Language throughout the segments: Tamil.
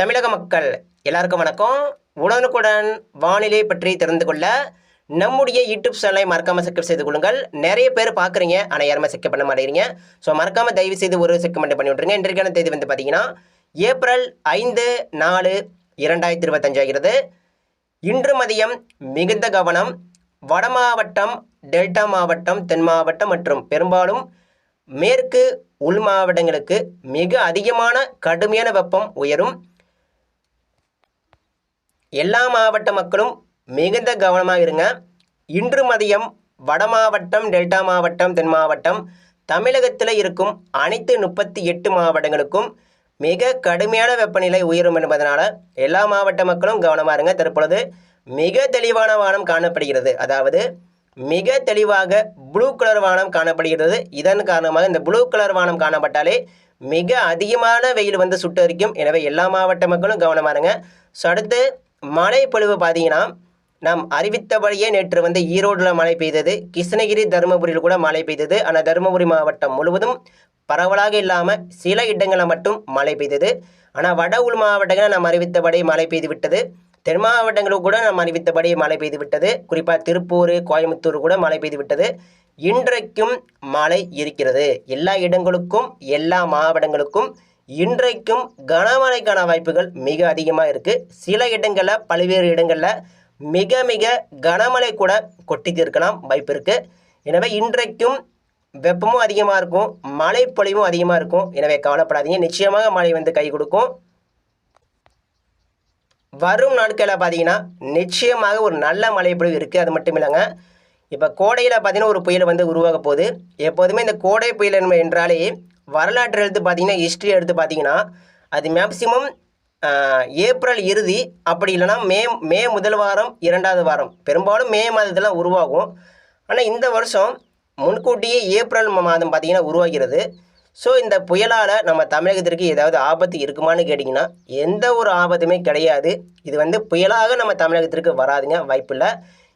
தமிழக மக்கள் எல்லாருக்கும் வணக்கம். உடனுக்குடன் வானிலை பற்றி தெரிந்து கொள்ள நம்முடைய யூடியூப் சேனலை மறக்காம சப்ஸ்கிரைப் செய்து கொள்ளுங்கள். நிறைய பேர் பார்க்குறீங்க ஆனால் யாருமே செக் பண்ண மாட்டேங்கிறீங்க. ஸோ மறக்காம தயவு செய்து ஒரு செக்கமெண்ட் பண்ணி விட்ருங்க இன்றைக்கான தேதி வந்து பார்த்தீங்கன்னா ஏப்ரல் ஐந்து நாலு இரண்டாயிரத்தி இருபத்தஞ்சு ஆகிறது. இன்று மதியம் மிகுந்த கவனம் வட மாவட்டம் டெல்டா மாவட்டம் தென் மாவட்டம் மற்றும் பெரும்பாலும் மேற்கு உள் மாவட்டங்களுக்கு மிக அதிகமான கடுமையான வெப்பம் உயரும். எல்லா மாவட்ட மக்களும் மிகுந்த கவனமாக இருங்க. இன்று மதியம் வட மாவட்டம் டெல்டா மாவட்டம் தென் மாவட்டம் தமிழகத்தில் இருக்கும் அனைத்து முப்பத்தி எட்டு மாவட்டங்களுக்கும் மிக கடுமையான வெப்பநிலை உயரும் என்பதனால் எல்லா மாவட்ட மக்களும் கவனமாக இருங்க. தற்பொழுது மிக தெளிவான வானம் காணப்படுகிறது. அதாவது மிக தெளிவாக ப்ளூ கலர் வானம் காணப்படுகிறது. இதன் காரணமாக இந்த ப்ளூ கலர் வானம் காணப்பட்டாலே மிக அதிகமான வெயில் வந்து சுட்டரிக்கும். எனவே எல்லா மாவட்ட மக்களும் கவனமாக இருங்க. ஸோ அடுத்து மழை பொழிவு பார்த்தீங்கன்னா நாம் அறிவித்தபடியே நேற்று வந்து ஈரோடில் மழை பெய்தது. கிருஷ்ணகிரி தருமபுரியில் கூட மழை பெய்தது. ஆனால் தருமபுரி மாவட்டம் முழுவதும் பரவலாக இல்லாமல் சில இடங்களில் மட்டும் மழை பெய்தது. ஆனால் வட உள் மாவட்டங்களில் நாம் அறிவித்தபடி மழை பெய்து விட்டது. தென் மாவட்டங்களுக்கு கூட நாம் அறிவித்தபடி மழை பெய்து விட்டது. குறிப்பாக திருப்பூர் கோயம்புத்தூர் கூட மழை பெய்து விட்டது. இன்றைக்கும் மழை இருக்கிறது. எல்லா இடங்களுக்கும் எல்லா மாவட்டங்களுக்கும் இன்றைக்கும் கனமழைக்கான வாய்ப்புகள் மிக அதிகமாக இருக்குது சில இடங்களில் பல்வேறு இடங்களில் மிக மிக கனமழை கூட கொட்டித்து இருக்கலாம் வாய்ப்பு இருக்குது எனவே இன்றைக்கும் வெப்பமும் அதிகமாக இருக்கும் மழை பொழிவும் அதிகமாக இருக்கும். எனவே கவலைப்படாதீங்க நிச்சயமாக மழை வந்து கை கொடுக்கும். வரும் நாட்களில் பார்த்தீங்கன்னா நிச்சயமாக ஒரு நல்ல மழைப்பொழிவு இருக்குது அது மட்டும் இல்லைங்க இப்போ கோடையில் பார்த்தீங்கன்னா ஒரு புயல் வந்து உருவாக போகுது. எப்போதுமே இந்த கோடை புயல் என்றாலே வரலாற்று எடுத்து பார்த்தீங்கன்னா ஹிஸ்ட்ரி எடுத்து பார்த்தீங்கன்னா அது மேக்சிமம் ஏப்ரல் இறுதி அப்படி இல்லைன்னா மே மே முதல் வாரம் இரண்டாவது வாரம். பெரும்பாலும் மே மாதத்தில் உருவாகும். ஆனால் இந்த வருஷம் முன்கூட்டியே ஏப்ரல் மாதம் பார்த்தீங்கன்னா உருவாகிறது. ஸோ இந்த புயலால் நம்ம தமிழகத்திற்கு ஏதாவது ஆபத்து இருக்குமான்னு கேட்டிங்கன்னா எந்த ஒரு ஆபத்துமே கிடையாது. இது வந்து புயலாக நம்ம தமிழகத்திற்கு வராதுங்க வாய்ப்பில்லை.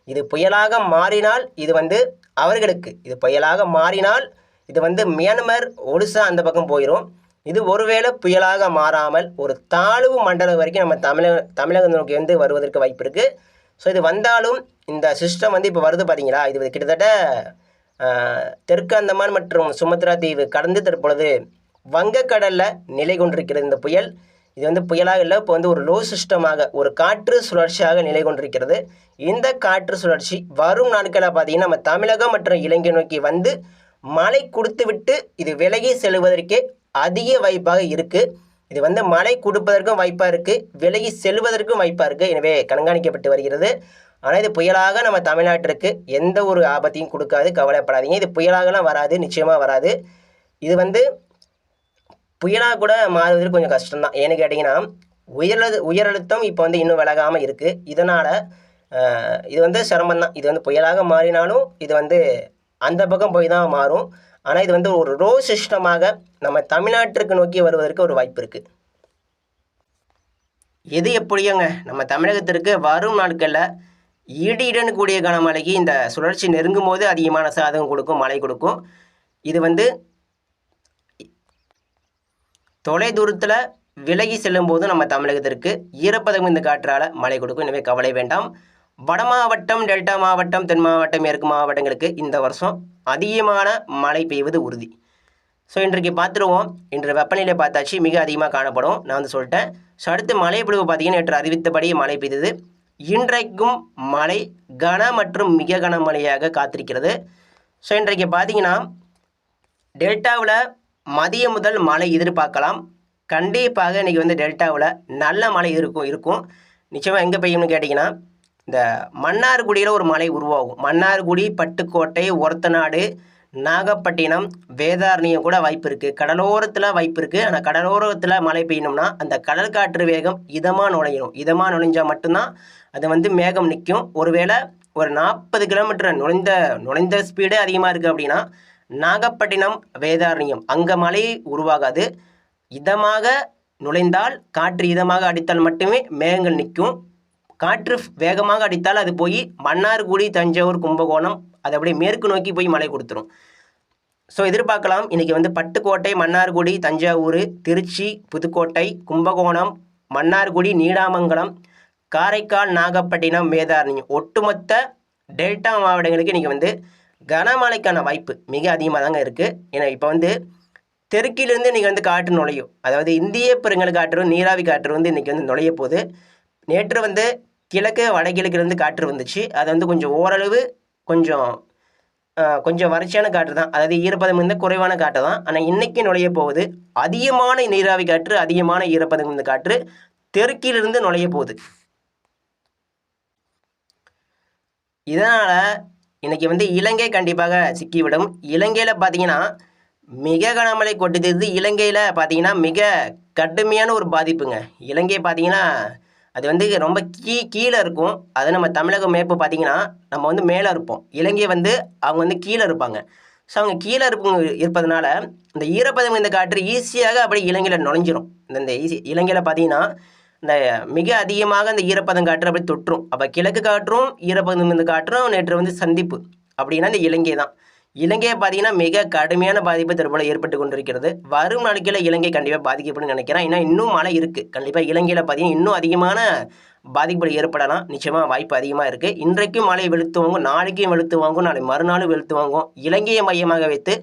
இது புயலாக மாறினால் இது வந்து அவர்களுக்கு. இது புயலாக மாறினால் இது வந்து மியான்மர் ஒடிசா அந்த பக்கம் போயிடும் இது ஒருவேளை புயலாக மாறாமல் ஒரு தாழ்வு மண்டலம் வரைக்கும் நம்ம தமிழக தமிழகம் நோக்கி வந்து வருவதற்கு வாய்ப்பு இருக்குது ஸோ இது வந்தாலும் இந்த சிஸ்டம் வந்து இப்போ வருது பார்த்தீங்களா இது கிட்டத்தட்ட தெற்கு அந்தமான் மற்றும் சுமத்ரா தீவு கடந்து தற்பொழுது வங்கக்கடலில் நிலை கொண்டிருக்கிறது இந்த புயல். இது வந்து புயலாக இல்லை இப்போ வந்து ஒரு லோ சிஸ்டமாக ஒரு காற்று சுழற்சியாக நிலை கொண்டிருக்கிறது. இந்த காற்று சுழற்சி வரும் நாட்களில் பார்த்தீங்கன்னா நம்ம தமிழகம் மற்றும் இலங்கை நோக்கி வந்து மழை கொடுத்துவிட்டு இது விலகி செல்வதற்கே அதிக வாய்ப்பாக இருக்குது இது வந்து மழை கொடுப்பதற்கும் வாய்ப்பாக இருக்குது விலகி செல்வதற்கும் வாய்ப்பாக இருக்குது எனவே கண்காணிக்கப்பட்டு வருகிறது. ஆனால் இது புயலாக நம்ம தமிழ்நாட்டிற்கு எந்த ஒரு ஆபத்தையும் கொடுக்காது. கவலைப்படாதீங்க. இது புயலாகலாம் வராது நிச்சயமாக வராது. இது வந்து புயலாக கூட மாறுவதற்கு கொஞ்சம் கஷ்டம்தான். ஏன்னு கேட்டிங்கன்னா உயரழு உயரழுத்தம் இப்போ வந்து இன்னும் விலகாமல் இருக்குது இதனால் இது வந்து சிரமம் தான் இது வந்து புயலாக மாறினாலும் இது வந்து அந்த பக்கம் போய் தான் மாறும். ஆனால் இது வந்து ஒரு ரோ சிஸ்டமாக நம்ம தமிழ்நாட்டிற்கு நோக்கி வருவதற்கு ஒரு வாய்ப்பு இருக்குது எது எப்படியோங்க? நம்ம தமிழகத்திற்கு வரும் நாட்களில் இடியுடன் கூடிய கனமழைக்கு இந்த சுழற்சி நெருங்கும் போது அதிகமான சாதகம் கொடுக்கும் மழை கொடுக்கும். இது வந்து தொலை தூரத்தில் விலகி செல்லும் போது நம்ம தமிழகத்திற்கு ஈரப்பதம் இந்த காற்றால் மழை கொடுக்கும். எனவே கவலை வேண்டாம். வட மாவட்டம் டெல்டா மாவட்டம் தென் மாவட்டம் மேற்கு மாவட்டங்களுக்கு இந்த வருஷம் அதிகமான மழை பெய்வது உறுதி. ஸோ இன்றைக்கு பார்த்துருவோம். இன்று வெப்பநிலை பார்த்தாச்சு. மிக அதிகமாக காணப்படும். நான் வந்து சொல்லிட்டேன். ஸோ அடுத்து மழை பொழிவு பார்த்தீங்கன்னா நேற்று அறிவித்தபடி மழை பெய்தது. இன்றைக்கும் மழை கன மற்றும் மிக கனமழையாக காத்திருக்கிறது. ஸோ இன்றைக்கு பார்த்தீங்கன்னா டெல்டாவில் மதியம் முதல் மழை எதிர்பார்க்கலாம். கண்டிப்பாக இன்றைக்கி வந்து டெல்டாவில் நல்ல மழை இருக்கும் இருக்கும். நிச்சயமாக எங்கே பெய்யும்னு கேட்டிங்கன்னா இந்த மன்னார்குடியில் ஒரு மலை உருவாகும். மன்னார்குடி பட்டுக்கோட்டை ஒரத்தநாடு நாகப்பட்டினம் வேதாரணியம் கூட வாய்ப்பு இருக்குது கடலோரத்தில் வாய்ப்பு இருக்குது ஆனால் கடலோரத்தில் மழை பெய்யணும்னா அந்த கடல் காற்று வேகம் இதமாக நுழையணும். இதமாக நுழைஞ்சால் மட்டும்தான் அது வந்து மேகம் நிற்கும் ஒருவேளை ஒரு நாற்பது கிலோமீட்டர் நுழைந்த நுழைந்த ஸ்பீடே அதிகமாக இருக்குது அப்படின்னா நாகப்பட்டினம் வேதாரணியம் அங்கே மழை உருவாகாது. இதமாக நுழைந்தால் காற்று இதமாக அடித்தால் மட்டுமே மேகங்கள் நிற்கும். காற்று வேகமாக அடித்தால் அது போய் மன்னார்குடி தஞ்சாவூர் கும்பகோணம் அது அப்படியே மேற்கு நோக்கி போய் மழை கொடுத்துரும். ஸோ எதிர்பார்க்கலாம். இன்றைக்கி வந்து பட்டுக்கோட்டை மன்னார்குடி தஞ்சாவூர் திருச்சி புதுக்கோட்டை கும்பகோணம் மன்னார்குடி நீடாமங்கலம் காரைக்கால் நாகப்பட்டினம் வேதாரண்யம். ஒட்டுமொத்த டெல்டா மாவட்டங்களுக்கு இன்றைக்கி வந்து கனமழைக்கான வாய்ப்பு மிக அதிகமாக தாங்க இருக்குது ஏன்னா இப்போ வந்து தெற்கிலிருந்து இன்றைக்கி வந்து காற்று நுழையும். அதாவது இந்திய பெருங்கல் காற்று நீராவி காற்று வந்து இன்றைக்கி வந்து நுழைய போகுது. நேற்று வந்து கிழக்கு வடகிழக்கிலிருந்து காற்று வந்துச்சு. அது வந்து கொஞ்சம் ஓரளவு கொஞ்சம் கொஞ்சம் வறட்சியான காற்று தான். அதாவது ஈரப்பதம் இருந்தால் குறைவான காற்று தான். ஆனால் இன்றைக்கி நுழைய போகுது. அதிகமான நீராவி காற்று அதிகமான ஈரப்பதம் இந்த காற்று தெற்கிலிருந்து நுழைய போகுது. இதனால் இன்றைக்கி வந்து இலங்கை கண்டிப்பாக சிக்கிவிடும். இலங்கையில் பார்த்தீங்கன்னா மிக கனமழை கொட்டுது. இலங்கையில் பார்த்தீங்கன்னா மிக கடுமையான ஒரு பாதிப்புங்க. இலங்கை பார்த்தீங்கன்னா அது வந்து ரொம்ப கீ கீழே இருக்கும். அது நம்ம தமிழக மேப்பு பார்த்தீங்கன்னா நம்ம வந்து மேலே இருப்போம். இலங்கை வந்து அவங்க வந்து கீழே இருப்பாங்க. ஸோ அவங்க கீழே இருப்பவங்க இருப்பதனால இந்த ஈரப்பதம் இந்த காற்று ஈஸியாக அப்படியே இலங்கையில் நுழைஞ்சிரும். இந்த இந்த ஈஸி இலங்கையில் பார்த்தீங்கன்னா இந்த மிக அதிகமாக அந்த ஈரப்பதம் காற்று அப்படியே தொற்றும். அப்போ கிழக்கு காற்றும் ஈரப்பதம் இந்த காற்றும் நேற்று வந்து சந்திப்பு. அப்படின்னா இந்த இலங்கை தான். இலங்கையை பார்த்தீங்கன்னா மிக கடுமையான பாதிப்பு தற்போது ஏற்பட்டு கொண்டிருக்கிறது. வரும் நாட்களில் இலங்கை கண்டிப்பாக பாதிக்கப்படும் நினைக்கிறேன். ஏன்னா இன்னும் மழை இருக்குது கண்டிப்பாக இலங்கையில் பார்த்தீங்கன்னா இன்னும் அதிகமான பாதிப்புகள் ஏற்படலாம். நிச்சயமாக வாய்ப்பு அதிகமாக இருக்குது இன்றைக்கும் மழை வெளுத்து வாங்கும் நாளைக்கும் வெளுத்து வாங்கும் நாளை மறுநாளும் வெளுத்து வாங்கும். இலங்கையை மையமாக வைத்து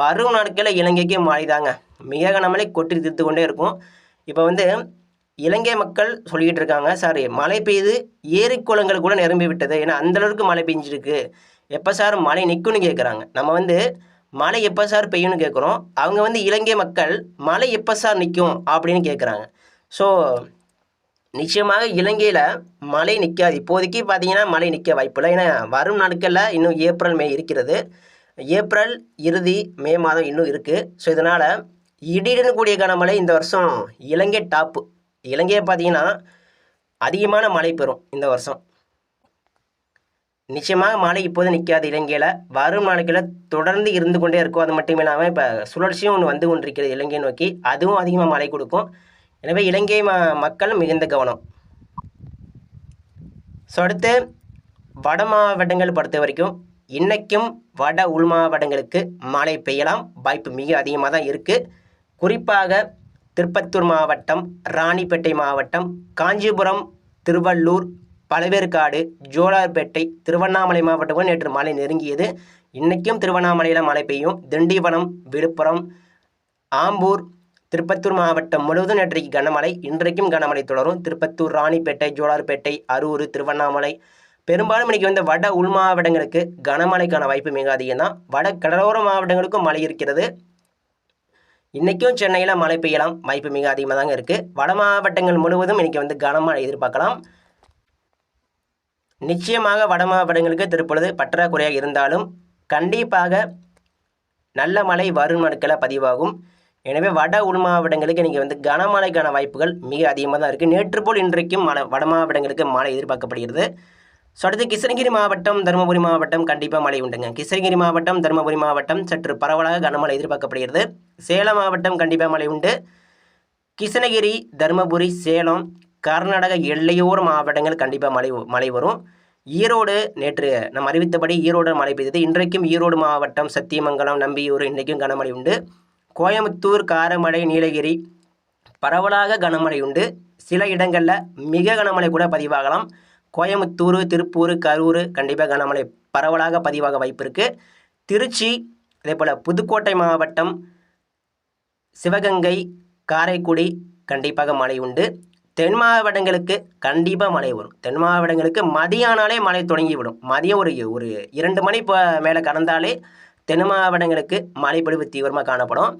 வரும் நாட்களில் இலங்கைக்கு மழை தாங்க. மிக கனமழை கொட்டி தீர்த்து கொண்டே இருக்கும். இப்போ வந்து இலங்கை மக்கள் சொல்லிக்கிட்டு இருக்காங்க சாரி மழை பெய்து ஏரி குளங்கள் கூட நிரம்பி விட்டது. ஏன்னா அந்த அளவுக்கு மழை பெஞ்சிருக்கு. எப்போ சார் மழை நிற்கும்னு கேட்குறாங்க நம்ம வந்து மழை எப்போ சார் பெய்யும்னு கேட்குறோம் அவங்க வந்து இலங்கை மக்கள் மழை எப்போ சார் நிற்கும் அப்படின்னு கேட்குறாங்க ஸோ நிச்சயமாக இலங்கையில் மழை நிற்காது இப்போதைக்கு பார்த்தீங்கன்னா மழை நிற்க வாய்ப்பில்லை. ஏன்னா வரும் நாட்களில் இன்னும் ஏப்ரல் மே இருக்கிறது. ஏப்ரல் இறுதி மே மாதம் இன்னும் இருக்குது ஸோ இதனால் இடியுடன் கூடிய கனமழை இந்த வருஷம் இலங்கை டாப்பு. இலங்கையை பார்த்தீங்கன்னா அதிகமான மழை பெறும் இந்த வருஷம். நிச்சயமாக மழை இப்போது நிற்காது இலங்கையில். வரும் நாட்களில் தொடர்ந்து இருந்து கொண்டே இருக்கும். அது மட்டும் இல்லாமல் இப்போ சுழற்சியும் ஒன்று வந்து கொண்டிருக்கிறது இலங்கை நோக்கி. அதுவும் அதிகமாக மழை கொடுக்கும். எனவே இலங்கை ம மக்கள் மிகுந்த கவனம். ஸோ அடுத்து வட மாவட்டங்கள் பொறுத்த வரைக்கும் இன்றைக்கும் வட உள் மாவட்டங்களுக்கு மழை பெய்யலாம். வாய்ப்பு மிக அதிகமாக தான் இருக்குது குறிப்பாக திருப்பத்தூர் மாவட்டம் ராணிப்பேட்டை மாவட்டம் காஞ்சிபுரம் திருவள்ளூர் பழவேற்காடு ஜோலார்பேட்டை திருவண்ணாமலை மாவட்டம் நேற்று மழை நெருங்கியது. இன்றைக்கும் திருவண்ணாமலையில் மழை பெய்யும். திண்டிவனம் விழுப்புரம் ஆம்பூர் திருப்பத்தூர் மாவட்டம் முழுவதும் நேற்றைக்கு கனமழை. இன்றைக்கும் கனமழை தொடரும். திருப்பத்தூர் ராணிப்பேட்டை ஜோலார்பேட்டை அரூர் திருவண்ணாமலை. பெரும்பாலும் இன்றைக்கி வந்து வட உள் மாவட்டங்களுக்கு கனமழைக்கான வாய்ப்பு மிக அதிகம் தான் வட கடலோர மாவட்டங்களுக்கும் மழை இருக்கிறது. இன்றைக்கும் சென்னையில் மழை பெய்யலாம். வாய்ப்பு மிக அதிகமாக தாங்க இருக்குது வட மாவட்டங்கள் முழுவதும் இன்றைக்கி வந்து கனமழை எதிர்பார்க்கலாம். நிச்சயமாக வட மாவட்டங்களுக்கு திருப்பொழுது பற்றாக்குறையாக இருந்தாலும் கண்டிப்பாக நல்ல மழை வரும் நாட்களில் பதிவாகும். எனவே வட உள் மாவட்டங்களுக்கு இன்றைக்கி வந்து கனமழைக்கான வாய்ப்புகள் மிக அதிகமாக தான் இருக்குது நேற்று போல் இன்றைக்கும் மழை வட மாவட்டங்களுக்கு மழை எதிர்பார்க்கப்படுகிறது. ஸோ அடுத்து கிருஷ்ணகிரி மாவட்டம் தருமபுரி மாவட்டம் கண்டிப்பாக மழை உண்டுங்க. கிருஷ்ணகிரி மாவட்டம் தருமபுரி மாவட்டம் சற்று பரவலாக கனமழை எதிர்பார்க்கப்படுகிறது. சேலம் மாவட்டம் கண்டிப்பாக மழை உண்டு. கிருஷ்ணகிரி தருமபுரி சேலம் கர்நாடக எல்லையோர மாவட்டங்கள் கண்டிப்பாக மழை மழை வரும். ஈரோடு நேற்று நம்ம அறிவித்தபடி ஈரோடு மழை பெய்தது. இன்றைக்கும் ஈரோடு மாவட்டம் சத்தியமங்கலம் நம்பியூர் இன்றைக்கும் கனமழை உண்டு. கோயம்புத்தூர் காரமடை நீலகிரி பரவலாக கனமழை உண்டு. சில இடங்களில் மிக கனமழை கூட பதிவாகலாம். கோயம்புத்தூர் திருப்பூர் கரூர் கண்டிப்பாக கனமழை பரவலாக பதிவாக வாய்ப்பு இருக்குது திருச்சி அதே போல் புதுக்கோட்டை மாவட்டம் சிவகங்கை காரைக்குடி கண்டிப்பாக மழை உண்டு. தென் மாவட்டங்களுக்கு கண்டிப்பாக மழை வரும். தென் மாவட்டங்களுக்கு மதியானாலே மழை தொடங்கிவிடும். மதியம் ஒரு ஒரு இரண்டு மணி இப்போ மேலே கடந்தாலே தென் மாவட்டங்களுக்கு மழைப்பொழிவு தீவிரமாக காணப்படும்.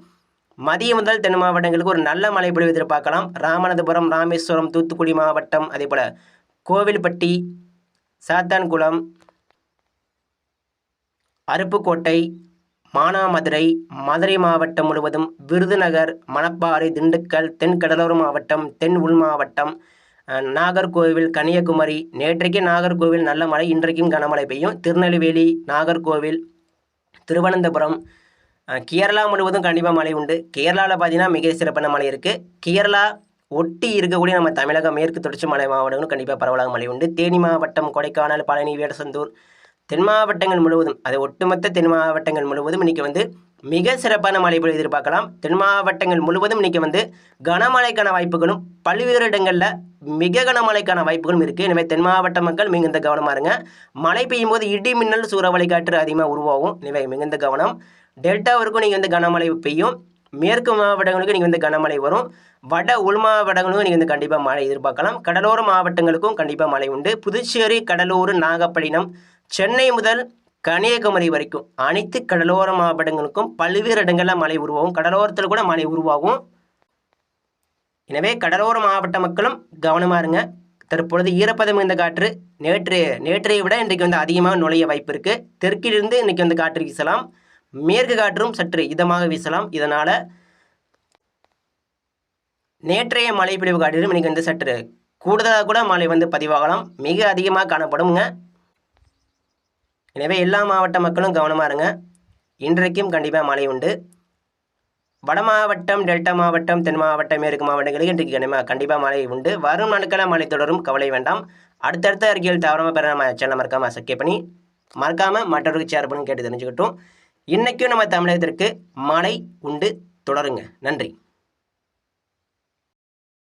மதியம் முதல் தென் மாவட்டங்களுக்கு ஒரு நல்ல மழைப்பொழிவு எதிர்பார்க்கலாம். ராமநாதபுரம் ராமேஸ்வரம் தூத்துக்குடி மாவட்டம் அதே போல் கோவில்பட்டி சாத்தான்குளம் அருப்புக்கோட்டை மானாமதுரை மதுரை மாவட்டம் முழுவதும் விருதுநகர் மணப்பாறை திண்டுக்கல் தென்கடலோர மாவட்டம் தென் உள் மாவட்டம் நாகர்கோவில் கன்னியாகுமரி நேற்றைக்கு நாகர்கோவில் நல்ல மழை இன்றைக்கும் கனமழை பெய்யும். திருநெல்வேலி நாகர்கோவில் திருவனந்தபுரம் கேரளா முழுவதும் கண்டிப்பாக மழை உண்டு. கேரளாவில் பார்த்தீங்கன்னா மிக சிறப்பான மழை இருக்குது கேரளா ஒட்டி இருக்கக்கூடிய நம்ம தமிழகம் மேற்கு தொடர்ச்சி மலை மாவட்டங்களும் கண்டிப்பாக பரவலாக மழை உண்டு. தேனி மாவட்டம் கொடைக்கானல் பழனி வேடசந்தூர் தென் மாவட்டங்கள் முழுவதும் அது ஒட்டுமொத்த தென் மாவட்டங்கள் முழுவதும் இன்றைக்கி வந்து மிக சிறப்பான மழை பொழிவு எதிர்பார்க்கலாம். தென் மாவட்டங்கள் முழுவதும் இன்றைக்கி வந்து கனமழைக்கான வாய்ப்புகளும் பல்வேறு இடங்களில் மிக கனமழைக்கான வாய்ப்புகளும் இருக்குது எனவே தென் மாவட்ட மக்கள் மிகுந்த கவனமாக இருங்க. மழை பெய்யும் போது இடி மின்னல் சூறாவளி காற்று அதிகமாக உருவாகும். எனவே மிகுந்த கவனம். டெல்டாவிற்கும் நீங்கள் வந்து கனமழை பெய்யும். மேற்கு மாவட்டங்களுக்கு நீங்கள் வந்து கனமழை வரும். வட உள் மாவட்டங்களுக்கும் நீங்கள் வந்து கண்டிப்பாக மழை எதிர்பார்க்கலாம். கடலோர மாவட்டங்களுக்கும் கண்டிப்பாக மழை உண்டு. புதுச்சேரி கடலூர் நாகப்பட்டினம் சென்னை முதல் கன்னியாகுமரி வரைக்கும் அனைத்து கடலோர மாவட்டங்களுக்கும் பல்வேறு இடங்களில் மழை உருவாகும். கடலோரத்தில் கூட மழை உருவாகும். எனவே கடலோர மாவட்ட மக்களும் கவனமாக இருங்க. தற்பொழுது ஈரப்பதம் இந்த காற்று நேற்று நேற்றையை விட இன்றைக்கு வந்து அதிகமாக நுழைய வாய்ப்பு இருக்குது தெற்கிலிருந்து இன்றைக்கி வந்து காற்று வீசலாம். மேற்கு காற்றும் சற்று இதமாக வீசலாம். இதனால் நேற்றைய மழை பிடிவு காட்டிலும் இன்றைக்கி வந்து சற்று கூடுதலாக கூட மழை வந்து பதிவாகலாம். மிக அதிகமாக காணப்படுங்க எனவே எல்லா மாவட்ட மக்களும் கவனமாக இருங்க. இன்றைக்கும் கண்டிப்பாக மழை உண்டு. வட மாவட்டம் டெல்டா மாவட்டம் தென் மாவட்டம் மேற்கு மாவட்டங்களுக்கு இன்றைக்கு கண்டிப்பாக கண்டிப்பாக மழை உண்டு. வரும் நாட்களாக மழை தொடரும் கவலை வேண்டாம். அடுத்தடுத்த அறிக்கையில் தவறாமல் பெற நம்ம சேனல் மறக்காமல் சப்ஸ்கிரைப் பண்ணி மறக்காமல் மற்றவருக்கு ஷேர் பண்ணி கேட்டு தெரிஞ்சுக்கிட்டோம். இன்றைக்கும் நம்ம தமிழகத்திற்கு மழை உண்டு தொடருங்க. நன்றி.